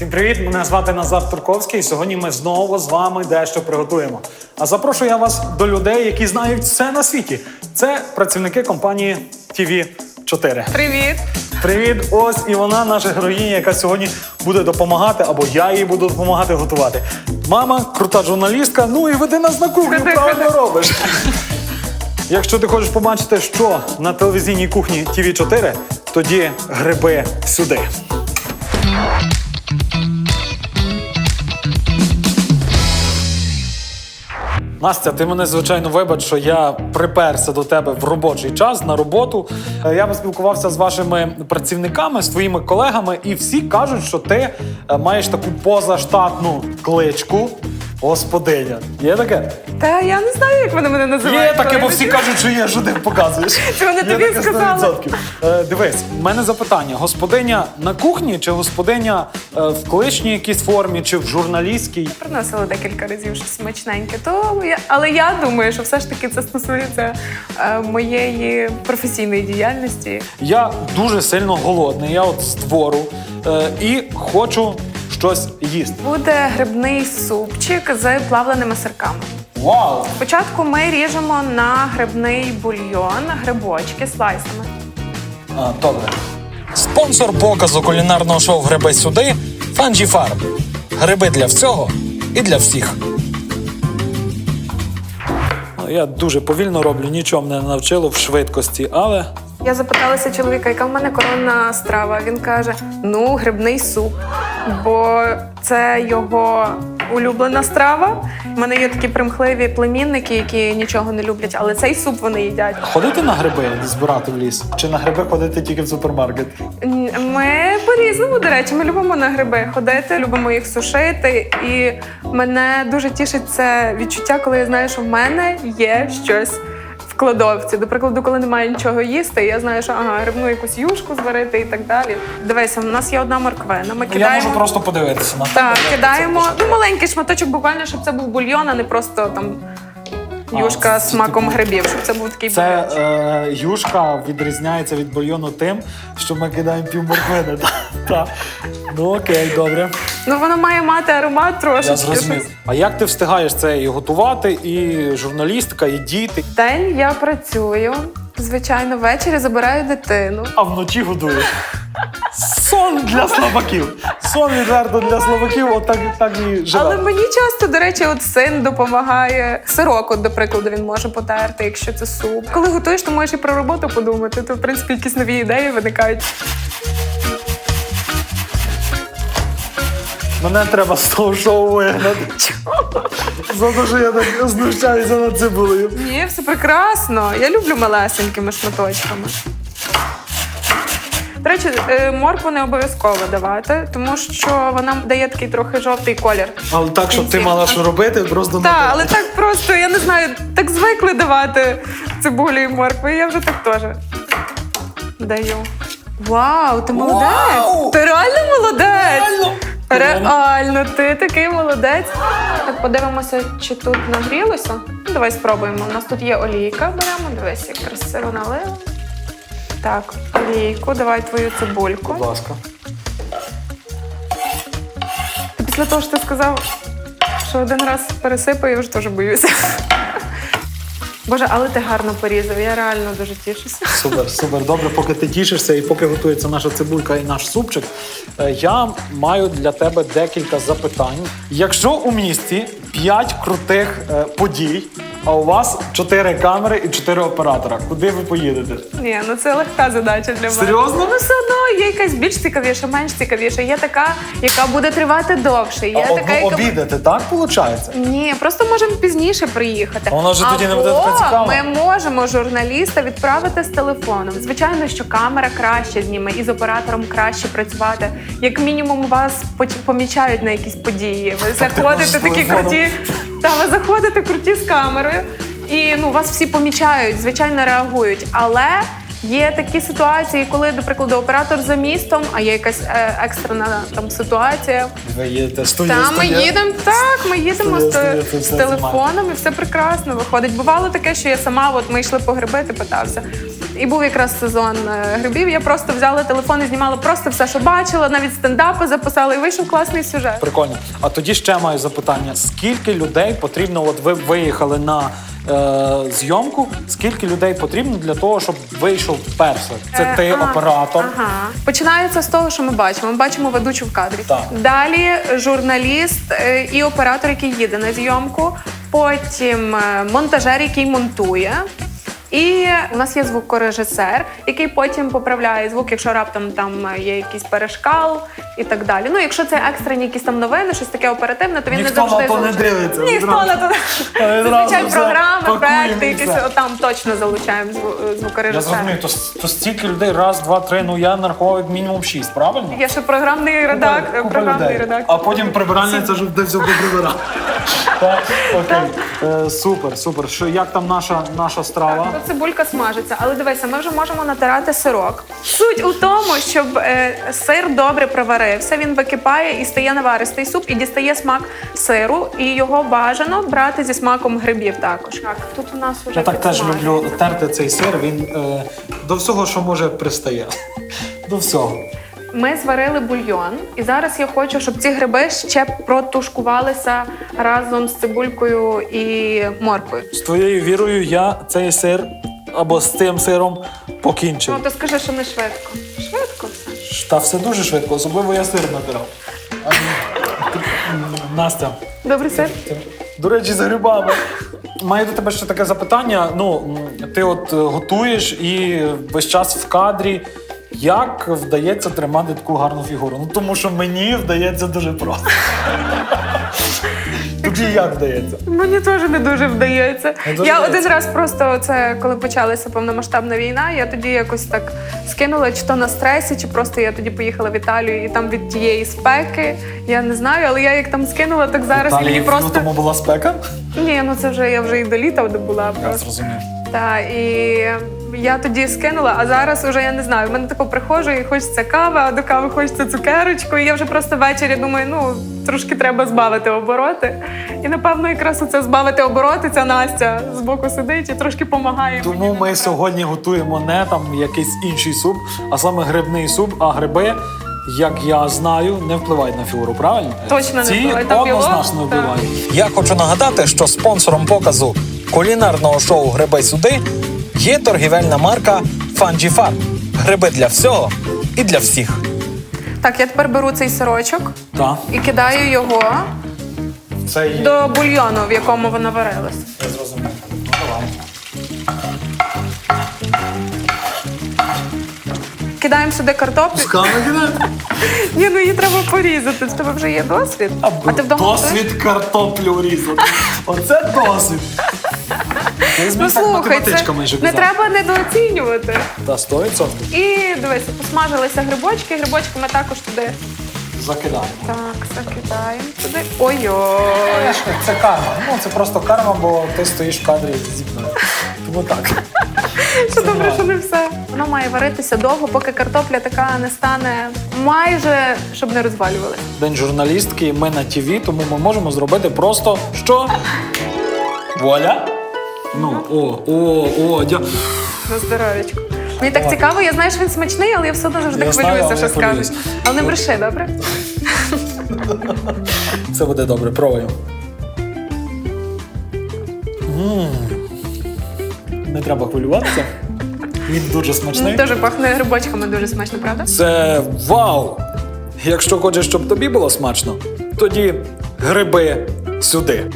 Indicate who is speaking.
Speaker 1: Всім привіт! Мене звати Назар Турковський. і Сьогодні ми знову з вами дещо приготуємо. А запрошую я вас до людей, які знають все на світі. Це працівники компанії tv 4
Speaker 2: Привіт!
Speaker 1: Привіт! Ось і вона, наша героїня, яка сьогодні буде допомагати, або я їй буду допомагати готувати. Мама, крута журналістка. Ну і веди нас на кухню,
Speaker 2: Ходи,
Speaker 1: правильно
Speaker 2: ходи.
Speaker 1: робиш. Якщо ти хочеш побачити, що на телевізійній кухні tv 4 тоді гриби сюди. Настя, ти мене звичайно вибач, що я приперся до тебе в робочий час на роботу. Е, Я поспілкувався з вашими працівниками, з твоїми колегами, і всі кажуть, що ти е, маєш таку позаштатну кличку господиня. Є таке?
Speaker 2: Та я не знаю, як вони мене називають.
Speaker 1: Є таке, бо всі кажуть, що є, що ти показуєш.
Speaker 2: Це вони тобі
Speaker 1: таке
Speaker 2: сказали.
Speaker 1: 100%. Е, дивись, в мене запитання: господиня на кухні чи господиня е, в кличній якійсь формі, чи в журналістській?
Speaker 2: Приносила декілька разів щось смачненьке, то я, але я думаю, що все ж таки це стосується е, моєї професійної діяльності.
Speaker 1: Я дуже сильно голодний. Я от з двору е, і хочу щось їсти.
Speaker 2: Буде грибний супчик з плавленими сирками.
Speaker 1: Вау!
Speaker 2: Спочатку ми ріжемо на грибний бульйон грибочки слайсами.
Speaker 1: А, добре. Спонсор показу кулінарного шоу Гриби сюди Фанджі Фарм. Гриби для всього і для всіх. Я дуже повільно роблю, нічого мене не навчило в швидкості, але
Speaker 2: Я запиталася чоловіка, яка в мене коронна страва. Він каже: ну, грибний суп, бо це його улюблена страва. У мене є такі примхливі племінники, які нічого не люблять, але цей суп вони їдять.
Speaker 1: ходити на гриби збирати в ліс? Чи на гриби ходити тільки в супермаркет?
Speaker 2: Ми по-різному, до речі, ми любимо на гриби ходити, любимо їх сушити. І мене дуже тішить це відчуття, коли я знаю, що в мене є щось. Кладовці, до прикладу, коли немає нічого їсти, я знаю, що ага, грибну якусь юшку зварити і так далі. Дивися, у нас є одна морквина. Ми
Speaker 1: Я можу просто подивитися на
Speaker 2: так, кидаємо ну, маленький шматочок, буквально, щоб це був бульйон, а не просто там юшка з смаком
Speaker 1: типу-
Speaker 2: грибів, щоб це був такий
Speaker 1: Це
Speaker 2: бульйончик.
Speaker 1: е, юшка відрізняється від бульйону тим, що ми кидаємо пів морквини. Та- та. Ну окей, добре.
Speaker 2: Ну воно має мати аромат трошечки.
Speaker 1: Я зрозумів. А як ти встигаєш це і готувати, і журналістика, і діти,
Speaker 2: День я працюю. Звичайно, ввечері забираю дитину.
Speaker 1: а вночі годуєш? Сон для слабаків. Сон відверто для слабаків, от так, так і живе.
Speaker 2: Але мені часто, до речі, от син допомагає. Сирок, от, до прикладу, він може потерти, якщо це суп. Коли готуєш, то можеш і про роботу подумати. То, в принципі, якісь нові ідеї виникають.
Speaker 1: Мене треба з того шоу вигнати. За те, що я так знущаюся над цибулею.
Speaker 2: Ні, все прекрасно. Я люблю малесенькими шматочками. До речі, е, моркву не обов'язково давати, тому що вона дає такий трохи жовтий колір.
Speaker 1: Але так, щоб ти мала що робити, просто
Speaker 2: Так, але так просто, я не знаю, так звикли давати цибулю і моркву, і я вже так теж даю. Вау, ти молодець!
Speaker 1: Вау!
Speaker 2: Ти реально молодець!
Speaker 1: Реально?
Speaker 2: Реально, ти такий молодець. Так, подивимося, чи тут нагрілося. Давай спробуємо. У нас тут є олійка, беремо. Дивись, як красиво налили. Так, олійку, давай твою цибульку.
Speaker 1: Будь ласка.
Speaker 2: Ти після того, що ти сказав, що один раз пересипаю, я вже теж боюся. Боже, але ти гарно порізав, я реально дуже тішуся.
Speaker 1: Супер, супер. Добре, поки ти тішишся і поки готується наша цибулька і наш супчик, е, я маю для тебе декілька запитань. Якщо у місті 5 крутих е, подій, а у вас 4 камери і 4 оператора, куди ви поїдете?
Speaker 2: Ні, ну це легка задача для мене.
Speaker 1: Серйозно?
Speaker 2: Ну все одно є якась більш цікавіша, менш цікавіша. Є така, яка буде тривати довше. Є
Speaker 1: А
Speaker 2: така, яка...
Speaker 1: обідати, так виходить?
Speaker 2: Ні, просто можемо пізніше приїхати.
Speaker 1: А воно вже тоді не буде
Speaker 2: Або
Speaker 1: таке цікаво.
Speaker 2: Ми можемо журналіста відправити з телефоном. Звичайно, що камера краще зніме і з оператором краще працювати. Як мінімум, вас помічають на якісь події. Ви
Speaker 1: з
Speaker 2: заходите такі круті. Та ви заходите круті з камерою, і ну вас всі помічають, звичайно, реагують. Але Є такі ситуації, коли, до прикладу, оператор за містом, а є якась е, екстрена там ситуація.
Speaker 1: Ви їдете студія,
Speaker 2: Та ми
Speaker 1: студія.
Speaker 2: їдемо так. Ми їдемо
Speaker 1: Студія,
Speaker 2: з,
Speaker 1: студія, це
Speaker 2: з
Speaker 1: все
Speaker 2: телефоном, і все прекрасно виходить. Бувало таке, що я сама, от ми йшли по гриби, ти питався. І був якраз сезон е, грибів. Я просто взяла телефон і знімала просто все, що бачила, навіть стендапи записала, і вийшов класний сюжет.
Speaker 1: Прикольно. А тоді ще маю запитання: скільки людей потрібно? От ви виїхали на е, зйомку. Скільки людей потрібно для того, щоб вийшов персик? Це
Speaker 2: Е,
Speaker 1: ти
Speaker 2: а,
Speaker 1: оператор.
Speaker 2: Ага. Починається з того, що ми бачимо. Ми бачимо ведучу в кадрі.
Speaker 1: Так.
Speaker 2: Далі журналіст е, і оператор, який їде на зйомку. Потім е, монтажер, який монтує. І у нас є звукорежисер, який потім поправляє звук, якщо раптом там є якийсь перешкал і так далі. Ну, якщо це екстрені якісь там новини, щось таке оперативне, то він
Speaker 1: Ніхто
Speaker 2: не завжди
Speaker 1: на то не
Speaker 2: залучає.
Speaker 1: дивиться,
Speaker 2: Ніхто на то не зазвичай програми, проекти, якісь там точно залучаємо зву-
Speaker 1: Я
Speaker 2: звукорежисера.
Speaker 1: зрозумів, то, то стільки людей, раз, два, три, ну я нарахував як мінімум шість, правильно?
Speaker 2: Є ще програмний редактор,
Speaker 1: Купа
Speaker 2: програмний
Speaker 1: людей.
Speaker 2: редактор.
Speaker 1: А потім прибиральниця ж де все поприбирала. Так, окей. Е, Супер, супер. Що як там наша наша страва?
Speaker 2: Тут цибулька смажиться, але дивися, ми вже можемо натирати сирок. Суть у тому, щоб е, сир добре проварився, він википає і стає наваристий суп, і дістає смак сиру, і його бажано брати зі смаком грибів також. Так, тут у нас вже
Speaker 1: Я так теж
Speaker 2: підсмажено.
Speaker 1: люблю терти цей сир. Він е, до всього, що може, пристає. До всього.
Speaker 2: Ми зварили бульйон, і зараз я хочу, щоб ці гриби ще протушкувалися разом з цибулькою і морквою.
Speaker 1: З твоєю вірою я цей сир або з тим сиром покінчив.
Speaker 2: Ну то скажи, що не швидко. Швидко все.
Speaker 1: Та все дуже швидко, особливо я сир м, Настя,
Speaker 2: Добрий сир?
Speaker 1: До речі, з грибами. Маю до тебе ще таке запитання. Ну, ти от е, готуєш і весь час в кадрі. Як вдається тримати таку гарну фігуру? Ну тому що мені вдається дуже просто. Тобі як вдається?
Speaker 2: Мені теж не дуже вдається.
Speaker 1: Не дуже
Speaker 2: я
Speaker 1: вдається?
Speaker 2: один раз просто це коли почалася повномасштабна війна, я тоді якось так скинула, чи то на стресі, чи просто я тоді поїхала в Італію і там від тієї спеки. Я не знаю, але я як там скинула, так зараз і
Speaker 1: Далі
Speaker 2: мені просто
Speaker 1: лютому була спека?
Speaker 2: ні, ну це вже я вже і до літа була
Speaker 1: Я
Speaker 2: просто.
Speaker 1: зрозумів.
Speaker 2: Та і я тоді скинула, а зараз уже я не знаю. В мене тако приходжу і хочеться кави, а до кави хочеться цукерочку. І я вже просто ввечері думаю, ну трошки треба збавити обороти. І напевно, якраз оце збавити обороти. Ця Настя збоку сидить і трошки допомагає.
Speaker 1: Тому ми сьогодні готуємо не там якийсь інший суп, а саме грибний суп, а гриби. Як я знаю, не впливають на фігуру, правильно?
Speaker 2: Точно не
Speaker 1: Ці
Speaker 2: впливають.
Speaker 1: Однозначно впливають. Я хочу нагадати, що спонсором показу кулінарного шоу Гриби сюди є торгівельна марка Farm. Гриби для всього і для всіх.
Speaker 2: Так, я тепер беру цей сирочок
Speaker 1: Так,
Speaker 2: і кидаю його
Speaker 1: це є.
Speaker 2: до бульйону, в якому воно варилось.
Speaker 1: Я зрозумів. Ну, давай.
Speaker 2: Кидаємо сюди картоплю. Ні, ну її треба порізати. В тебе вже є досвід. А ти вдома готуєш?
Speaker 1: Досвід картоплю різати. Оце досвід. Ти з
Speaker 2: Ну слухай,
Speaker 1: математичка
Speaker 2: це
Speaker 1: майже
Speaker 2: не
Speaker 1: казав.
Speaker 2: треба недооцінювати.
Speaker 1: Та 100%.
Speaker 2: І дивися, посмажилися грибочки, грибочки ми також туди.
Speaker 1: Закидаємо.
Speaker 2: Так, закидаємо туди. Ой-ой.
Speaker 1: Це карма. Ну, це просто карма, бо ти стоїш в кадрі зі мною. Тому так.
Speaker 2: Що добре, що не все. Воно має варитися довго, поки картопля така не стане майже, щоб не розвалювалася.
Speaker 1: День журналістки, ми на ТВ, тому ми можемо зробити просто що? Вуаля? Ну, о, о, о, дя...
Speaker 2: На здоров'ячку. Мені так цікаво, я знаю, що він смачний, але я все одно завжди
Speaker 1: Я знаю,
Speaker 2: хвилююся,
Speaker 1: але
Speaker 2: що
Speaker 1: я хвилююсь.
Speaker 2: скажуть. Але не бреши, добре?
Speaker 1: Все буде добре, пробуємо. М. Не треба хвилюватися. Він дуже смачний.
Speaker 2: Дуже пахне грибочками, дуже смачно, правда?
Speaker 1: Це вау! Якщо хочеш, щоб тобі було смачно, тоді гриби сюди.